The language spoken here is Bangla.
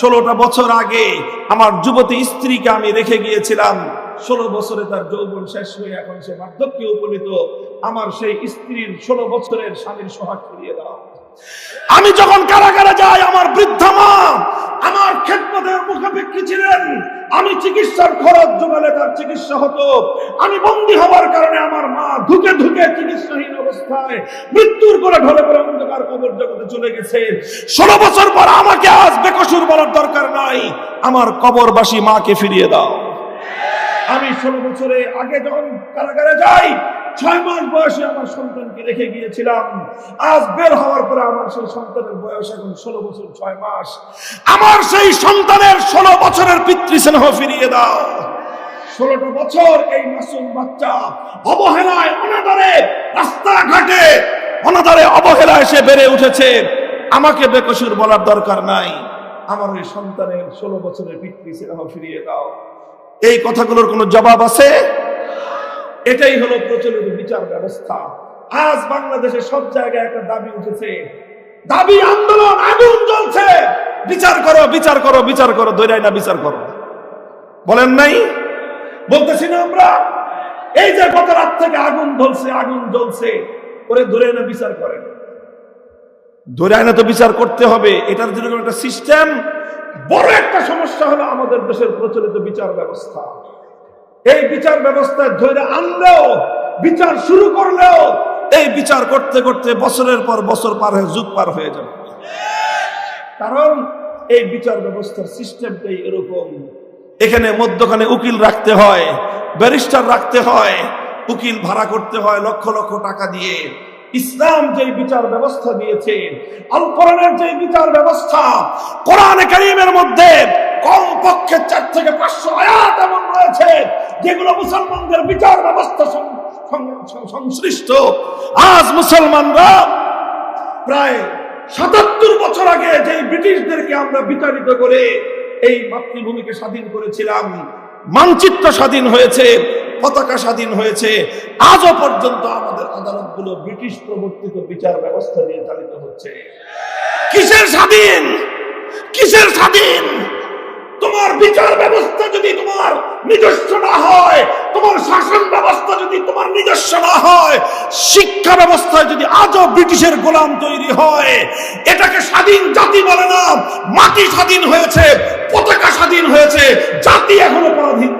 ষোলোটা বছর আগে আমার যুবতী স্ত্রীকে আমি রেখে গিয়েছিলাম। ষোলো বছরে তার যৌবন শেষ হয়ে এখন সে বার্ধক্যে উপনীত। আমার সেই স্ত্রীর ষোলো বছরের স্বামীর সোহাগ ফিরিয়ে দাও। আমি যখন কারাগারে যাই, আমার বৃদ্ধ মা খেদমতের মুখাপেক্ষী ছিলেন। আমি চিকিৎসার খরচ যোগালে তার চিকিৎসা হতো। আমি বন্দী হওয়ার কারণে আমার মা ধুকে ধুকে চিকিৎসাহীন অবস্থায় মৃত্যুর করে ঢলে পড়ে অন্ধকার কবর জগতে চলে গেছে। ষোলো বছর পর আমাকে আজ বেকসুর বলার দরকার নাই। আমার কবরবাসী মাকে ফিরিয়ে দাও। আমি ষোলো বছরে আগে যখন কারাগারে যাই ছয় মাস বয়সে আমার সন্তানকে রেখে গিয়েছিলাম। আজ বের হওয়ার পরে আমার সেই সন্তানের বয়স এখন ষোলো বছর, ছয় মাস। আমার সেই সন্তানের ষোলো বছরের পিতৃস্নেহ ফিরিয়ে দাও। ষোলোটা বছর এই মাসুম বাচ্চা অবহেলায়, অনাদারে, রাস্তাঘাটে, অনাদারে অবহেলায় সে বেড়ে উঠেছে। আমাকে বেকসুর বলার দরকার নাই। আমার ওই সন্তানের ষোলো বছরের পিতৃস্নেহ ফিরিয়ে দাও। এই কথাগুলোর কোনো জবাব আছে? এটাই হলো প্রচলিত বিচার ব্যবস্থা। আজ বাংলাদেশে সব জায়গায় একটা দাবি উঠেছে। দাবি আন্দোলন, আগুন জ্বলছে। বিচার করো বিচার করো বিচার করো, দৈরাই না, বিচার করো। বলেন নাই? বলতেছি না আমরা? এই যে গত রাত থেকে আগুন জ্বলছে আগুন জ্বলছে করে ধরে না, বিচার করেন। ধরে আইনা তো বিচার করতে হবে, এটার জন্য একটা সিস্টেম বড় একটা সমস্যা হলো আমাদের দেশের প্রচলিত বিচার ব্যবস্থা। এই বিচার ব্যবস্থায় ধরে আনলেও, বিচার শুরু করলেও, এই বিচার করতে করতে বছরের পর বছর পার হয়ে, যুগ পার হয়ে যাবে। কারণ এই বিচার ব্যবস্থার সিস্টেমটাই এরকম। এখানে মধ্যখানে উকিল রাখতে হয়, ব্যারিস্টার রাখতে হয়, উকিল ভাড়া করতে হয় লক্ষ লক্ষ টাকা দিয়ে। ইসলাম যে বিচার ব্যবস্থা দিয়েছে আল কোরআনের যে বিচার ব্যবস্থা, কোরআন কারীমের মধ্যে কম পক্ষে চার থেকে পাঁচশো যেগুলো মুসলমানদের বিচার ব্যবস্থা সংশ্লিষ্ট, আজ মুসলমানরা প্রায় সাতাত্তর বছর আগে যে ব্রিটিশদেরকে আমরা বিতাড়িত করে এই মাতৃভূমিকে স্বাধীন করেছিলাম, মানচিত্র স্বাধীন হয়েছে, পতাকা স্বাধীন হয়েছে, আজও পর্যন্ত আমাদের আদালতগুলো ব্রিটিশ প্রবর্তিত বিচার ব্যবস্থা নিয়ে চালিত হচ্ছে। কিসের স্বাধীন? কিসের স্বাধীন? তোমার বিচার ব্যবস্থা যদি তোমার নিজস্ব তোমার না হয়, শিক্ষা ব্যবস্থায় যদি আজও ব্রিটিশের গোলাম তৈরি হয়, এটাকে স্বাধীন জাতি বলে না, মাটি স্বাধীন হয়েছে, পতাকা স্বাধীন হয়েছে, জাতি এখনও পরাধীন